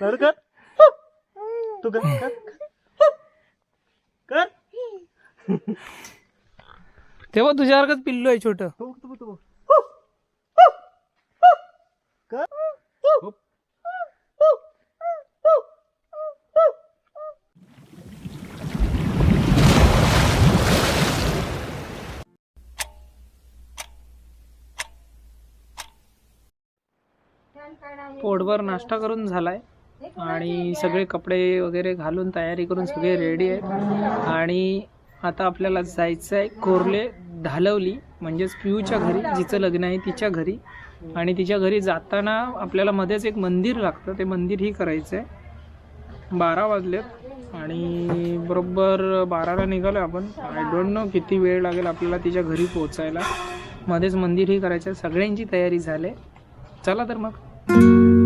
लाडू कर. तू कर कर कर. तेव्हा तुझ्यासारखंच पिल्लू आहे छोट. तू तू तू. कर. पोटभर नाश्ता करून झालाय. आणि सगळे कपडे वगैरे घालून तयारी करून सगळे रेडी आहेत. आणि आता आपल्याला जायचं आहे कोरले ढालवली म्हणजेच पियूच्या घरी जिचं लग्न आहे तिच्या घरी. आणि तिच्या घरी जाताना आपल्याला मध्येच एक मंदिर लागतं ते मंदिरही करायचं आहे बारा वाजलेत आणि बरोबर बाराला निघालो आपण. आय डोंट नो किती वेळ लागेल आपल्याला तिच्या घरी पोहोचायला. मध्येच मंदिरही करायचं आहे सगळ्यांची तयारी झाली. चला तर मग.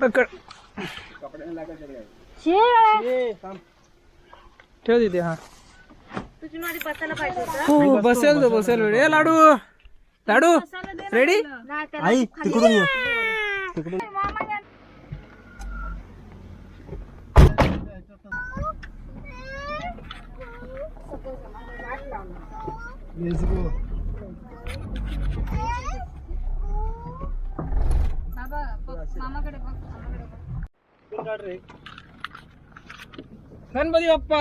पकड. ठेव तिथे हा. हो बसेल तो बसेल वेळ ए लाडू. लाडू. रेडी आई तिकडून ये. तिकडून. गणपती ನನ್ ಬದಿಯಪ್ಪ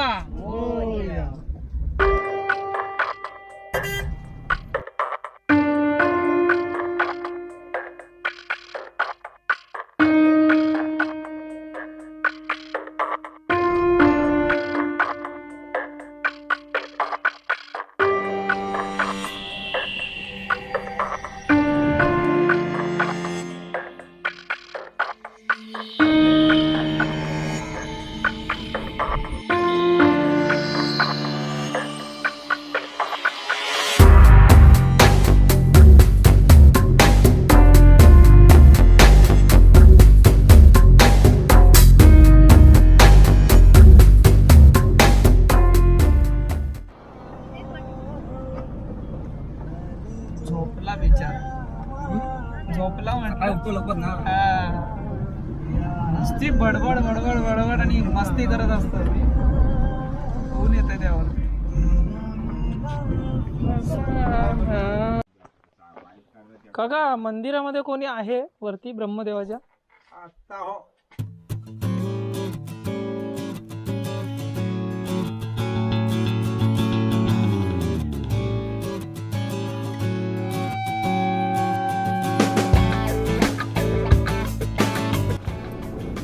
येते त्यावर काका मंदिरामध्ये कोणी आहे वरती ब्रह्मदेवाच्या?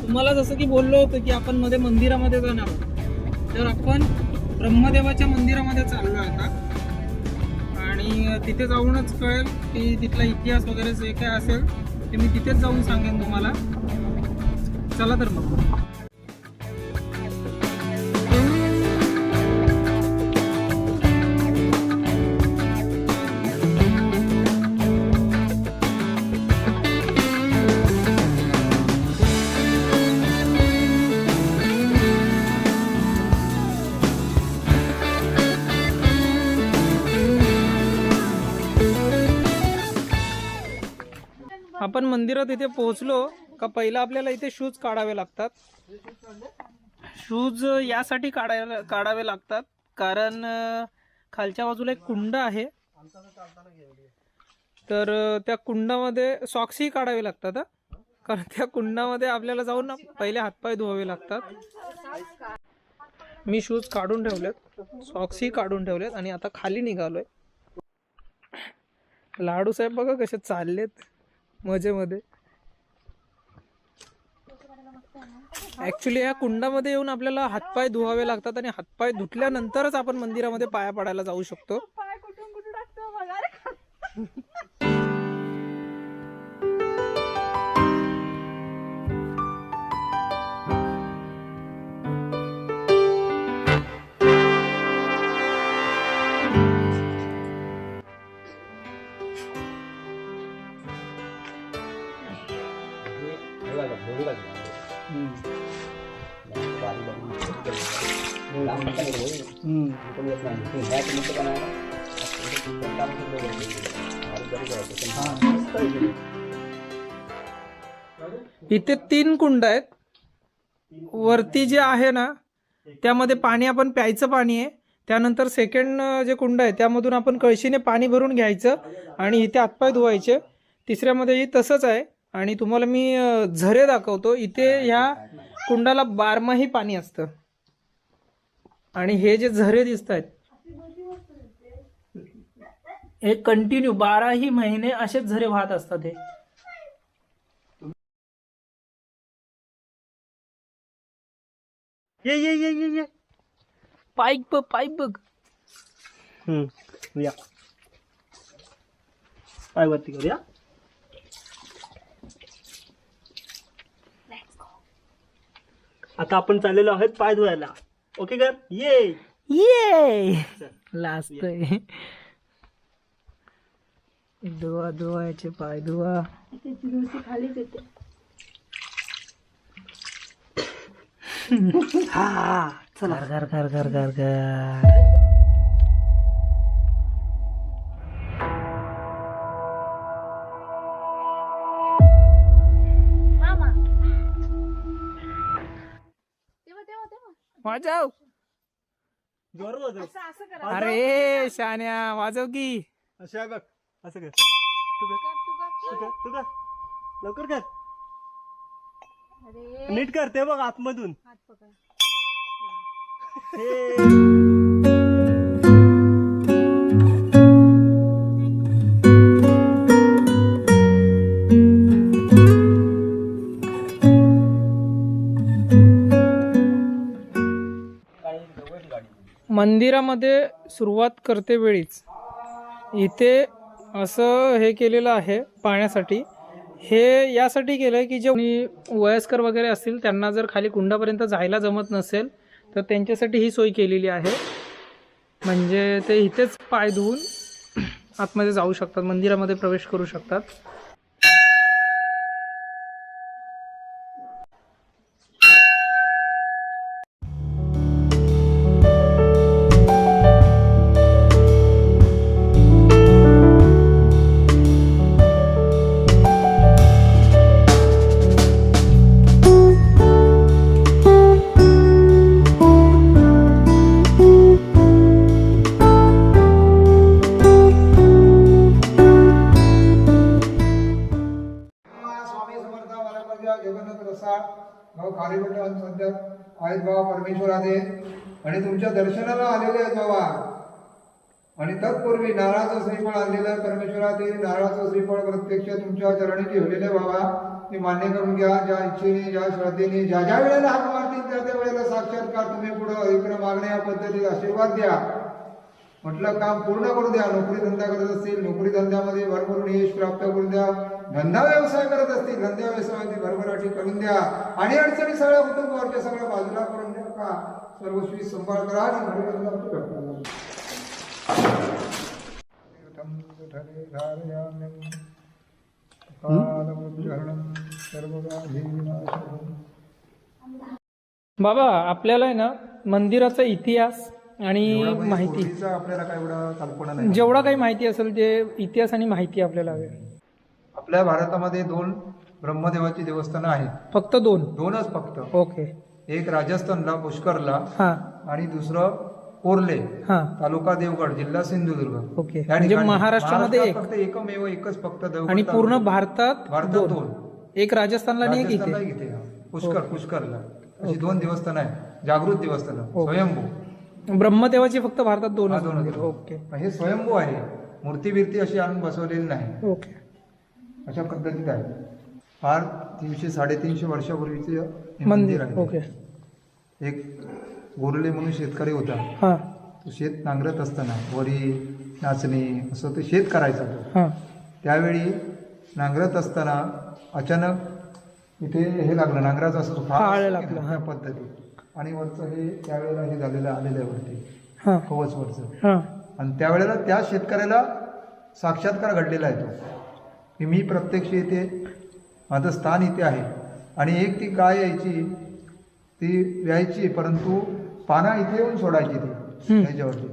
तुम्हाला जसं की बोललो होतो की आपण मध्ये मंदिरामध्ये जाणार. तर आपण ब्रह्मदेवाच्या मंदिरामध्ये चाललो आता आणि तिथे जाऊनच कळेल की तिथला इतिहास वगैरे जे काय असेल ते मी तिथेच जाऊन सांगेन तुम्हाला. चला तर मग. आपण मंदिरात इथे पोहोचलो का पहिला आपल्याला इथे शूज काढावे लागतात? शूज यासाठी काढायला काढावे लागतात. कारण खालच्या बाजूला एक कुंड आहे. तर त्या कुंडामध्ये सॉक्सही काढावे लागतात कारण त्या कुंडामध्ये आपल्याला जाऊन ना पहिले हातपाय धुवावे लागतात. मी शूज काढून ठेवलेत. सॉक्सही काढून ठेवलेत आणि आता खाली निघालोय. लाडू साहेब बघा कसे चाललेत. मजेमध्ये. ऍक्च्युली या कुंडामध्ये येऊन आपल्याला हातपाय धुवावे लागतात आणि हातपाय धुतल्यानंतरच आपण मंदिरामध्ये पाया पडायला जाऊ शकतो. इथे तीन कुंड आहेत. वरती जे आहे ना त्यामध्ये पाणी आपण प्यायचं पाणी आहे. त्यानंतर सेकंड जे कुंड आहे त्यामधून आपण कळशीने पाणी भरून घ्यायचं आणि इथे हातपाय धुवायचे. तिसऱ्यामध्येही तसंच आहे. आणि तुम्हाला मी झरे दाखवतो. इथे ह्या कुंडाला बारमाही पाणी असतं. आणि हे जे झरे दिसत आहेत हे कंटिन्यू बाराही महिने असेच झरे वाहत असतात हे. ये ये ये ये ये. पाईप बघ पाईप बघ. हम्म या. पाय वरती करूया आता आपण चाललेलो आहोत पाय धुवायला ओके कर ये ये लास्ट धुवा धुवायचे पाय धुवा हा चला. कर कर कर कर कर वाजव. जोर वाजव. अरे शान्या वाजव की. अशा बघ असं कर. तू कर. तू कर. तू कर लवकर कर. नीट करते बघ आतमधून. हे. मंदिरामध्ये सुरुवात करते वेळीच. इथे असं हे केलेलं आहे पाण्यासाठी. हे यासाठी केलं आहे की जे वयस्कर वगैरे असतील त्यांना जर खाली कुंडापर्यंत जायला जमत नसेल तर त्यांच्यासाठी ही सोय केलेली आहे. म्हणजे ते इथेच पाय धुवून आतमध्ये जाऊ शकतात मंदिरामध्ये प्रवेश करू शकतात. जगन्नाथ रसाळ भाऊ खालीबट सध्या आहेत बाबा परमेश्वर आले आणि तुमच्या दर्शनाला आलेले आहेत बाबा. आणि तत्पूर्वी नारळाचं श्रीफळ आणलेलं आहे परमेश्वरा नारळाचं श्रीफळ प्रत्यक्ष तुमच्या चरणी ठेवलेलं आहे बाबा. ते मान्य करून घ्या. ज्या इच्छेने ज्या श्रद्धेने ज्या ज्या वेळेला हात मारतील त्या त्या वेळेला साक्षात्कार तुम्ही पुढं इकडे मागण्या या पद्धतीत आशीर्वाद द्या. म्हटलं काम पूर्ण करू द्या. नोकरी धंदा करत असतील नोकरी धंद्यामध्ये भरपूर यश प्राप्त करून द्या. धंदा व्यवसाय करत असतील धंदा व्यवसायामध्ये भरभराटी करून द्या. आणि अडचणी सगळ्या कुटुंबावरच्या सगळ्या बाजूला करून द्या. का? सर्वस्वी संभाळ करा आणि. बाबा आपल्याला आहे ना मंदिराचा इतिहास आणि म्हणजे माहिती. आपल्याला काय एवढा कल्पना नाही. जेवढा काही माहिती असेल ते इतिहास आणि माहिती आपल्याला हवी आपल्या भारतामध्ये दोन ब्रह्मदेवाची देवस्थानं आहेत. फक्त दोन? दोनच फक्त. ओके. एक राजस्थानला पुष्करला हा. आणि दुसरं कोर्ले हा. तालुका देवगड जिल्हा सिंधुदुर्ग. ओके. म्हणजे ठिकाणी महाराष्ट्रामध्ये एक. फक्त एकमेव एकच फक्त देवगड आणि पूर्ण तालुका. भारतात भारतात दोन. दोन. एक राजस्थानला आणि एक राजस्थानला इथे इथे पुष्कर पुष्करला. अशी दोन देवस्थान आहे जागृत देवस्थान. ओके. स्वयंभू. ब्रह्मदेवाची फक्त भारतात दोनच हा, दोनच. मंदिरं. ओके. हे स्वयंभू आहे. मूर्ती बिर्ती अशी आणून बसवलेली नाही. ओके. अशा पद्धतीत आहे. फार तीनशे साडेतीनशे वर्षापूर्वीचे हे मंदिर आहे. ओके. एक गोरले म्हणून शेतकरी होता. हा. तो शेत नांगरत असताना वरी नाचणी असं ते शेत करायचा तो. हा. त्यावेळी नांगरत असताना अचानक इथे हे लागलं नांगराचं असं फाळ लागलं, हा. त्या पद्धतीत आणि वरचं हे त्यावेळेला हे झालेलं आलेलं आहे वरती. हा. कवच वरचं. हा. आणि त्यावेळेला त्या शेतकऱ्याला साक्षात्कार घडलेला आहे तो. की मी प्रत्यक्ष इथे माझं स्थान इथे आहे. आणि एक ती गाय यायची ती व्यायची परंतु पाना इथे येऊन सोडायची ती हम्म. ह्याच्यावरती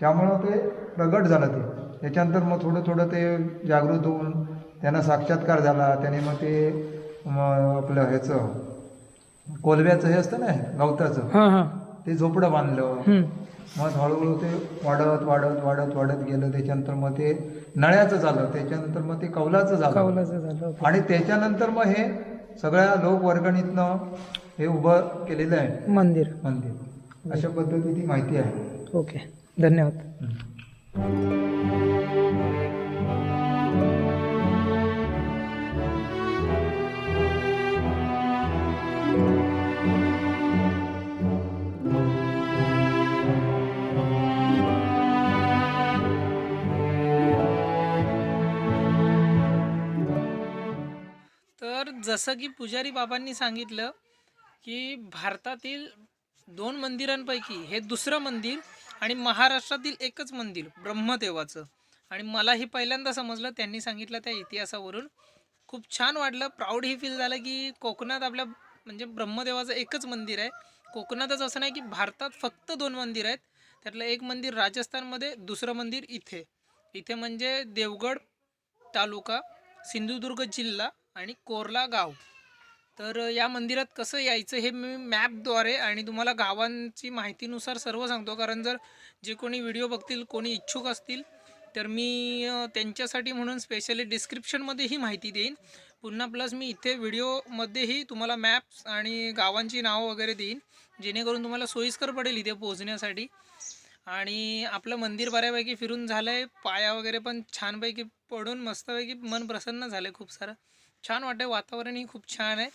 त्यामुळं ते प्रगट झालं ते. त्याच्यानंतर मग थोडं थोडं ते जागृत होऊन त्यांना साक्षात्कार झाला. त्याने मग ते आपलं ह्याचं कोलब्याचं हे असतं ना गवताचं ते झोपडं बांधलं. मग हळूहळू ते वाढत वाढत वाढत वाढत गेलं. त्याच्यानंतर मग ते नळ्याचं झालं. त्याच्यानंतर मग ते कौलाचं झालं. कौलाचं झालं. आणि त्याच्यानंतर मग हे सगळ्या लोकवर्गणीतनं हे उभं केलेलं आहे. मंदिर. मंदिर. अशा पद्धतीची माहिती आहे. ओके. धन्यवाद. जसं की पुजारी बाबांनी सांगितलं की भारतातील दोन मंदिरांपैकी हे दुसरं मंदिर आणि महाराष्ट्रातील एकच मंदिर ब्रह्मदेवाचं. आणि मलाही पहिल्यांदा समजलं त्यांनी सांगितलं त्या इतिहासावरून. खूप छान वाटलं प्राऊड ही फील झालं की कोकणात आपल्या म्हणजे ब्रह्मदेवाचं एकच मंदिर आहे. कोकणातच असं नाही की भारतात फक्त दोन मंदिर आहेत त्यातलं एक मंदिर राजस्थानमध्ये दुसरं मंदिर इथे. इथे म्हणजे देवगड तालुका सिंधुदुर्ग जिल्हा आणि कोरला गाव. तर या मंदिरात कसं यायचं हे मी मॅपद्वारे आणि तुम्हाला गावांची माहितीनुसार सर्व सांगतो. कारण जर जे कोणी व्हिडिओ बघतील कोणी इच्छुक असतील तर मी त्यांच्यासाठी म्हणून स्पेशली डिस्क्रिप्शनमध्ये ही माहिती देईन. पुन्हा प्लस मी इथे व्हिडिओमध्येही तुम्हाला मॅप्स आणि गावांची नावं वगैरे देईन जेणेकरून तुम्हाला सोयीस्कर पडेल इथे पोहोचण्यासाठी. आणि आपलं मंदिर बऱ्यापैकी फिरून झालं आहे पाया वगैरे पण छानपैकी पडून मस्तपैकी मन प्रसन्न झालं आहे खूप सारं. छान वाटते वातावरणही खूप छान आहे.